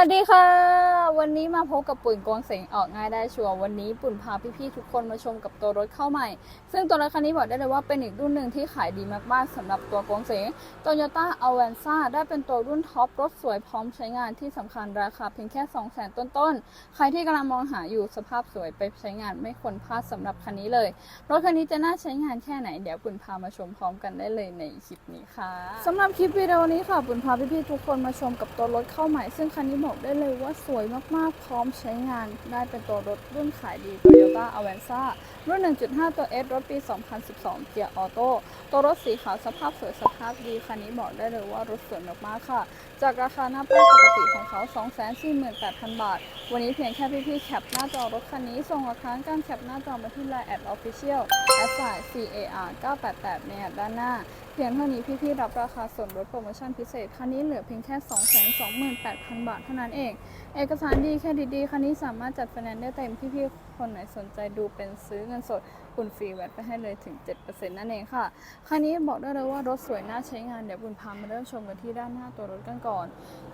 สวัสดีค่ะ วันนี้มาพบกับปุ่นโกนเสียงออกง่ายได้ชัวร์วันนี้ปุ่นพาพี่ๆทุกคนมาชมกับตัวรถเข้าใหม่ ซึ่งตัวรถคันนี้บอกได้เลยว่าเป็นอีกรุ่นหนึ่งที่ขายดีมากๆสำหรับตัวโกนเสียง Toyota a v a n z a ได้เป็นตัวรุ่นท็อปรถสวยพร้อมใช้งานที่สำคัญราคาเพียงแค่ 2 0 0 0 0 0 ต้นๆ ใครที่กำลังมองหาอยู่สภาพสวยไปใช้งานไม่ควรพลาดสำหรับคันนี้เลย รถคันนี้จะน่าใช้งานแค่ไหนเดี๋ยวปุ่นพามาชมพร้อมกันได้เลยในคลิปนี้ค่ะสำหรับคลิปวิดีโอนี้ค่ะปุ่นพาพี่ๆทุกคนมาชมกับตัวรถเข้าใหม่ ซึ่งคันนี้บอกได้เลยว่าสวยมากๆ พร้อมใช้งานได้เป็นตัวรถรุ่นขายดี Toyota Avanza รุ่น 1.5 ตัว S รถปี 2012 เกียร์ออโต้ตัวรถสีขาวสภาพสวยสภาพดีคันนี้บอกได้เลยว่ารถสวยมากๆค่ะ จากราคาหน้าป้ายปกติของเขา 248,000 บาท วันนี้เพียงแค่พี่ๆแคปหน้าจอรถคันนี้ ส่งหลักฐานการแคปหน้าจอมาที่ Line แอด Official แอดสาย CAR 988ในแอดด้านหน้าเพียงเท่านี้พี่ๆรับราคาส่วนลดโปรโมชั่นพิเศษคันนี้เหลือเพียงแค่ 228,000 บาทเท่านั้นเองเอกสารดีแค่ดีๆคันนี้สามารถจัดไฟแนนซ์ได้เต็มพี่ๆคนไหนสนใจดูเป็นซื้อเงินสดคุณฟรีแวตไปให้เลยถึง 7%นั่นเองค่ะ คันนี้บอกได้เลยว่ารถสวยน่าใช้งานเดี๋ยวบุญพามาเริ่มชมกันที่ด้านหน้าตัวรถกันก่อน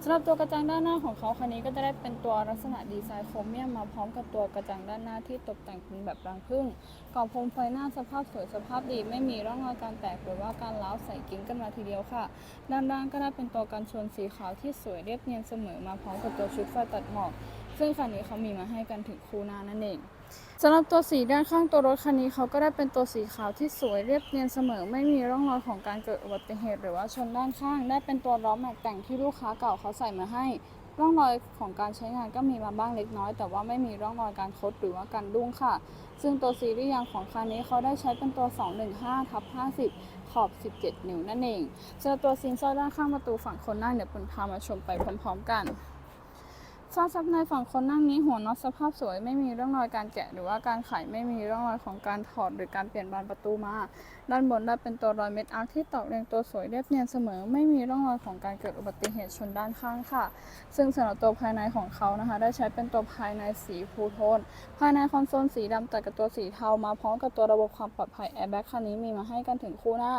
สำหรับตัวกระจังด้านหน้าของเขาคันนี้ก็จะได้เป็นตัวลักษณะดีไซน์โครเมียมมาพร้อมกับตัวกระจังด้านหน้าที่ตกแต่งเป็นแบบรังผึ้งกรอบโคมไฟหน้าสภาพสวยสภาพดี ไม่มีร่องรอยการแตกหรือว่าการล้าวใส่กิ้งกันมาทีเดียวค่ะด้านล่างก็ได้เป็นตัวกันชนสีขาวที่สวยเรียบเนียนเสมอมาพร้อมกับตัวชุดไฟตัดหมอก ซึ่งคันนี้เขามีมาให้กันถึงคู่หน้านั่นเองสำหรับตัวสีด้านข้างตัวรถคันนี้เขาก็ได้เป็นตัวสีขาวที่สวยเรียบเนียนเสมอ ไม่มีร่องรอยของการเกิดอุบัติเหตุ หรือว่าชนด้านข้าง ได้เป็นตัวล้อแม็กแต่งที่ลูกค้าเก่าเขาใส่มาให้ ร่องรอยของการใช้งานก็มีมาบ้างเล็กน้อย แต่ว่าไม่มีร่องรอยการคดหรือว่าการดุ้งค่ะ ซึ่งตัวซีรีส์ยางของคันนี้เขาได้ใช้เป็นตัว 215ทับ50 ขอบ 17 นิ้วนั่นเองสำหรับตัวซินซอยด้านข้างประตูฝั่งคนนั่งเดี๋ยวปุ่นพามาชมไปพร้อม ๆ กัน ซอกซับในฝั่งคนนั่งนี้หัวน็อตสภาพสวยไม่มีร่องรอยการแกะหรือว่าการไขไม่มีร่องรอยของการถอดหรือการเปลี่ยนบานประตูมา ด้านบนได้เป็นตัวรอยเม็ดอาร์คที่ตอกเรียงตัวสวยเรียบเนียนเสมอ ไม่มีร่องรอยของการเกิดอุบัติเหตุชนด้านข้างค่ะ ซึ่งสำหรับตัวภายในของเขานะคะ ได้ใช้เป็นตัวภายในสีพูโทน ภายในคอนโซลสีดำตัดกับตัวสีเทามาพร้อมกับตัวระบบความปลอดภัยแอร์แบ็กคันนี้มีมาให้กันถึงคู่หน้า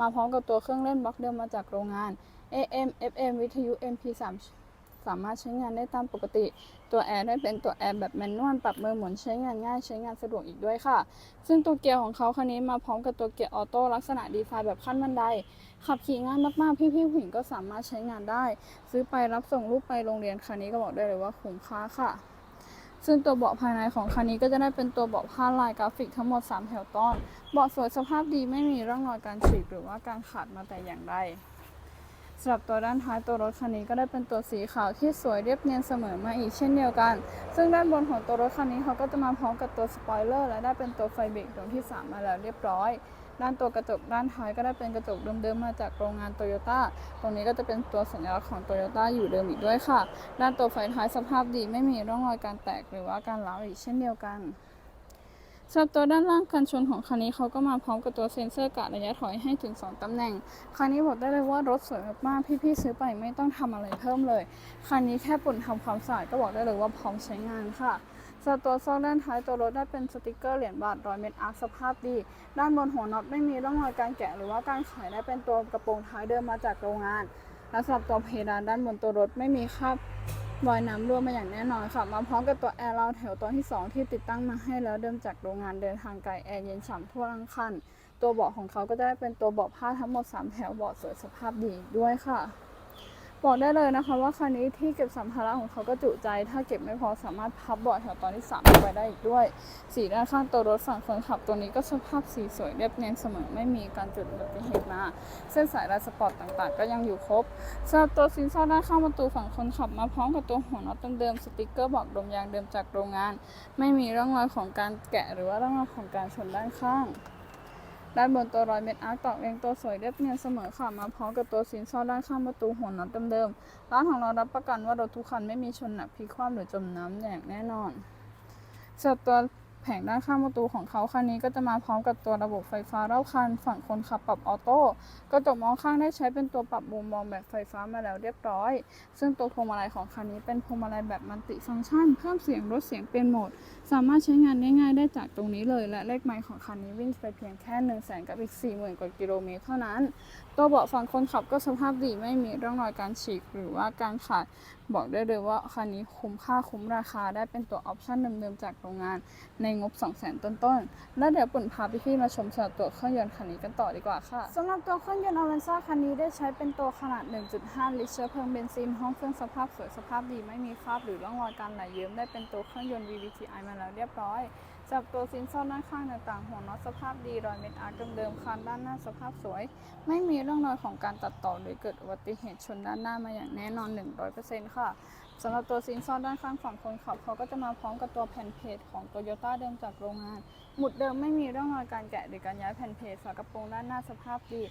มาพร้อมกับตัวเครื่องเล่นบล็อกเดิมมาจากโรงงาน AM FM วิทยุ MP3 สามารถใช้งานได้ตามปกติ ตัวแอร์ได้เป็นตัวแอร์แบบแมนนวลปรับมือหมุนใช้งานง่ายใช้งานสะดวกอีกด้วยค่ะ ซึ่งตัวเกียร์ของเขาคันนี้มาพร้อมกับตัวเกียร์ออโต้ลักษณะดีไซน์แบบขั้นบันได ขับขี่ง่ายมากๆ พี่ๆผู้หญิงก็สามารถใช้งานได้ ซื้อไปรับส่งลูกไปโรงเรียนคันนี้ก็บอกได้เลยว่าคุ้มค่าค่ะซึ่งตัวเบาะภายในของคันนี้ก็จะได้เป็นตัวเบาะผ้าลายกราฟิกทั้งหมด 3 แถวต้อนเบาะสวยสภาพดีไม่มีร่องรอยการฉีกหรือว่าการขาดมาแต่อย่างใด สำหรับตัวด้านท้ายตัวรถคันนี้ก็ได้เป็นตัวสีขาวที่สวยเรียบเนียนเสมอมาอีกเช่นเดียวกัน ซึ่งด้านบนของตัวรถคันนี้เขาก็จะมาพร้อมกับตัวสปอยเลอร์และได้เป็นตัวไฟเบรกดวงที่ 3 มาแล้วเรียบร้อย ด้านตัวกระจกด้านท้ายก็ได้เป็นกระจกเดิมๆมาจากโรงงานโตโยต้าตรงนี้ก็จะเป็นตัวสัญลักษณ์ของโตโยต้าอยู่เดิมอีกด้วยค่ะ ด้านตัวไฟท้ายสภาพดีไม่มีร่องรอยการแตกหรือว่าการร้าวอีกเช่นเดียวกัน สำหรับตัวด้านล่างกันชนของคันนี้เขาก็มาพร้อมกับตัวเซ็นเซอร์กะระยะถอยให้ถึง 2 ตำแหน่ง คันนี้บอกได้เลยว่ารถสวยมากๆพี่ๆซื้อไปไม่ต้องทำอะไรเพิ่มเลย คันนี้แค่ปุ่นทำความสะอาดก็บอกได้เลยว่าพร้อมใช้งานค่ะสำหรับตัวซอกด้านท้ายตัวรถได้เป็นสติกเกอร์เหรียญบาทรอยเม็ดอาร์สภาพดี ด้านบนหัวน็อตไม่มีร่องรอยการแกะหรือว่าการไขได้เป็นตัวกระโปรงท้ายเดิมมาจากโรงงานและสำหรับตัวเพดานด้านบนตัวรถไม่มีคราบ รอยน้ำรั่วมาอย่างแน่นอนค่ะ มาพร้อมกับตัวแอร์เราแถวตัวที่ 2 ที่ติดตั้งมาให้แล้วเดิมจากโรงงานเดินทางไกลแอร์เย็นฉ่ำทั่วทั้งคัน ตัวเบาะของเขาก็จะได้เป็นตัวเบาะผ้าทั้งหมด 3 แถวเบาะสวยสภาพดีด้วยค่ะ บอกได้เลยนะคะว่าคันนี้ที่เก็บสัมภาระของเขาก็จุใจ ถ้าเก็บไม่พอสามารถพับเบาะแถวตอนที่3ไปได้อีกด้วย สีด้านข้างตัวรถฝั่งคนขับตัวนี้ก็สภาพสีสวยเรียบเนียนเสมอไม่มีการจุดอุบัติเหตุมา เส้นสายลายสปอร์ตต่างๆ ก็ยังอยู่ครบสำหรับตัวซินซ่าด้านข้างประตูฝั่งคนขับมาพร้อมกับตัวหัวน็อตเดิมๆสติกเกอร์บอกลมยางเดิมจากโรงงาน ไม่มีร่องรอยของการแกะหรือว่าร่องรอยของการชนด้านข้าง ด้านบนตัวรอยเม็ดอาร์ตตอกเรียงตัวสวยเรียบเนียนเสมอค่ะ มาพร้อมกับตัวสินซ่าด้านข้างประตูหัวน็อตเดิมๆร้านของเรารับประกันว่ารถทุกคันไม่มีชนหนักพลิกคว่ำหรือจมน้ำอย่างแน่นอนสำหรับตัว แผงด้านข้างประตูของเขาคันนี้ก็จะมาพร้อมกับตัวระบบไฟฟ้ารอบคัน ฝั่งคนขับปรับออโต้กระจกมองข้างได้ใช้เป็นตัวปรับมุมมองแบบไฟฟ้ามาแล้วเรียบร้อย ซึ่งตัวพวงมาลัยของคันนี้เป็นพวงมาลัยแบบมัลติฟังก์ชัน เพิ่มเสียงลดเสียงเปลี่ยนโหมด สามารถใช้งานง่ายๆได้จากตรงนี้เลย และเลขไมล์ของคันนี้วิ่งไปเพียงแค่1นึ่งแสนกับอีก4 0,000กว่ากิโลเมตรเท่านั้นตัวเบาะฝั่งคนขับก็สภาพดีไม่มีร่องรอยการฉีกหรือว่าการขาดบอกได้เลยว่าคันนี้คุ้มค่าคุ้มราคาได้เป็นตัวออปชั่นเดิมๆจากโรงงานในงบ 2 0 0 0 0 0 ต้นๆ แล้วเดี๋ยวปุ่นพาพี่ๆมาชมสำหรับตัวเครื่องยนต์คันนี้กันต่อดีกว่าค่ะสำหรับตัวเครื่องยนต์อเวนซ่าคันนี้ได้ใช้เป็นตัวขนาด 1.5 ลิตรเชื้อเพลิงเบนซิน ห้องเครื่องสภาพสวยสภาพดีไม่มีคราบหรือร่องรอยการไหลเยิ้มได้เป็นตัวเครื่องยนต์ VVTi มาแล้วเรียบร้อย สำหรับตัวซินซ่อนด้านข้างต่างๆหัวน็อตสภาพดีรอยเม็ดอาร์คเดิมๆคันด้านหน้าสภาพสวย ไม่มีร่องรอยของการตัดต่อหรือเกิดอุบัติเหตุชนด้านหน้ามาอย่างแน่นอน 100%ค่ะสำหรับตัวซินซ่อนด้านข้างฝั่งคนขับเขาก็จะมาพร้อมกับตัวแผ่นเพจของ Toyota เดิมจากโรงงาน หมุดเดิมไม่มีร่องรอยการแกะหรือการย้ายแผ่นเพจฝากระโปรงด้านหน้าสภาพดี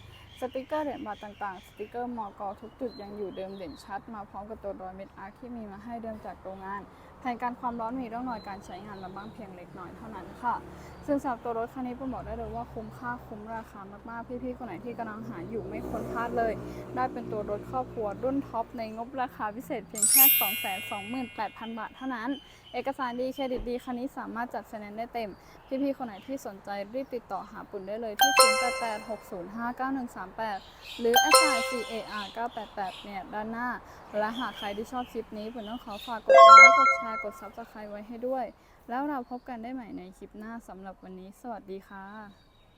สติกเกอร์เหรียญบาทต่างๆ สติกเกอร์มอกอทุกจุดยังอยู่เดิมเด่นชัด มาพร้อมกับตัวรอยเม็ดอาร์ที่มีมาให้เดิมจากโรงงานแผนการความร้อนมีร่องรอยการใช้งานมาบ้างเพียงเล็กน้อยเท่านั้นค่ะ ซึ่งสำหรับตัวรถคันนี้ผมบอกได้เลยว่าคุ้มค่าคุ้มราคามากๆ พี่ๆคนไหนที่กำลังหาอยู่ไม่ควรพลาดเลย ได้เป็นตัวรถครอบครัวรุ่นท็อปในงบราคาพิเศษเพียงแค่ 228,000 บาทเท่านั้นเอกสารดีเครดิตดีคันนี้สามารถจัดไฟแนนซ์ได้เต็ม พี่ๆ คนไหนที่สนใจรีบติดต่อหาปุ่นได้เลยที่ 0886059138 หรือ s i CAR 988เนี่ยด้านหน้า และหากใครที่ชอบคลิปนี้ปุ่นต้องขอฝากกดไลค์กดแชร์กดซับสไครต์ไว้ให้ด้วย แล้วเราพบกันได้ใหม่ในคลิปหน้าสำหรับวันนี้ สวัสดีค่ะ